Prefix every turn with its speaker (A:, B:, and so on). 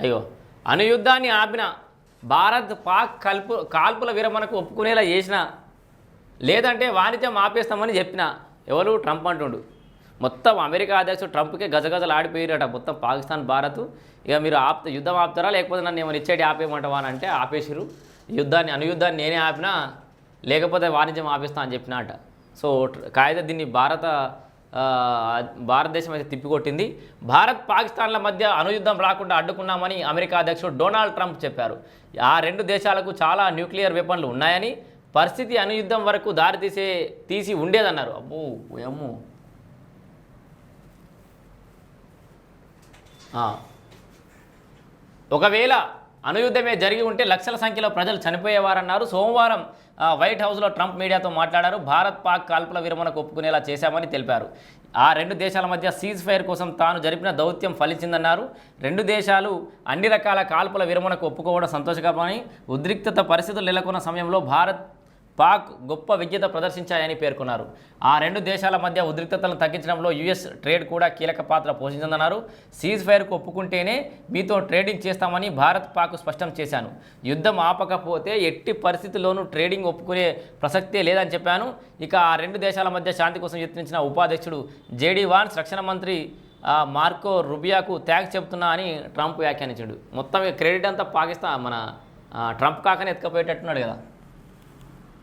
A: అయ్యో అనుయుద్ధాన్ని ఆపిన భారత్ పాక్ కల్పు కాల్పుల విరమణకు ఒప్పుకునేలా చేసిన లేదంటే వాణిజ్యం ఆపేస్తామని చెప్పిన ఎవరు? ట్రంప్ అంటుండు. మొత్తం అమెరికా అధ్యక్షుడు ట్రంప్కే గజగజలు ఆడిపోయారట మొత్తం పాకిస్తాన్ భారత్. ఇక మీరు ఆప్ యుద్ధం ఆపుతారా? లేకపోతే నన్ను ఏమైనా ఇచ్చేటి ఆపేయమంటావా అని అంటే ఆపేసిరు యుద్ధాన్ని అనుయుద్ధాన్ని నేనే ఆపినా లేకపోతే వాణిజ్యం ఆపిస్తా అని చెప్పిన అట సో కాగిత దీన్ని భారత భారతదేశం అయితే తిప్పికొట్టింది. భారత్ పాకిస్తాన్ల మధ్య అనుయుద్ధం రాకుండా అడ్డుకున్నామని అమెరికా అధ్యక్షుడు డొనాల్డ్ ట్రంప్ చెప్పారు. ఆ రెండు దేశాలకు చాలా న్యూక్లియర్ వెపన్లు ఉన్నాయని పరిస్థితి అనుయుద్ధం వరకు దారితీసే తీసి ఉండేదన్నారు. అబ్బో అమ్మో ఆ. ఒకవేళ అనుయుద్ధమే జరిగి ఉంటే లక్షల సంఖ్యలో ప్రజలు చనిపోయేవారన్నారు. సోమవారం వైట్ హౌస్లో ట్రంప్ మీడియాతో మాట్లాడారు. భారత్ పాక్ కాల్పుల విరమణకు ఒప్పుకునేలా చేశామని తెలిపారు. ఆ రెండు దేశాల మధ్య సీజ్ ఫైర్ కోసం తాను జరిపిన దౌత్యం ఫలించిందన్నారు. రెండు దేశాలు అన్ని రకాల కాల్పుల విరమణకు ఒప్పుకోవడం సంతోషకరమని ఉద్రిక్తత పరిస్థితులు నెలకొన్న సమయంలో భారత్ పాక్ గొప్ప విజ్ఞత ప్రదర్శించాయని పేర్కొన్నారు. ఆ రెండు దేశాల మధ్య ఉద్రిక్తతలను తగ్గించడంలో యుఎస్ ట్రేడ్ కూడా కీలక పాత్ర పోషించిందన్నారు. సీజ్ ఫైర్కు ఒప్పుకుంటేనే మీతో ట్రేడింగ్ చేస్తామని భారత్ పాక్ స్పష్టం చేశాను. యుద్ధం ఆపకపోతే ఎట్టి పరిస్థితుల్లోనూ ట్రేడింగ్ ఒప్పుకునే ప్రసక్తే లేదని చెప్పాను. ఇక ఆ రెండు దేశాల మధ్య శాంతి కోసం యత్నించిన ఉపాధ్యక్షుడు జేడీ వాన్స్ రక్షణ మంత్రి మార్కో రుబియాకు థ్యాంక్స్ చెప్తున్నా అని ట్రంప్ వ్యాఖ్యానించాడు. మొత్తం క్రెడిట్ అంతా పాకిస్తాన్ మన ట్రంప్ కాకనే ఎత్తుకపోయేటట్టున్నాడు కదా.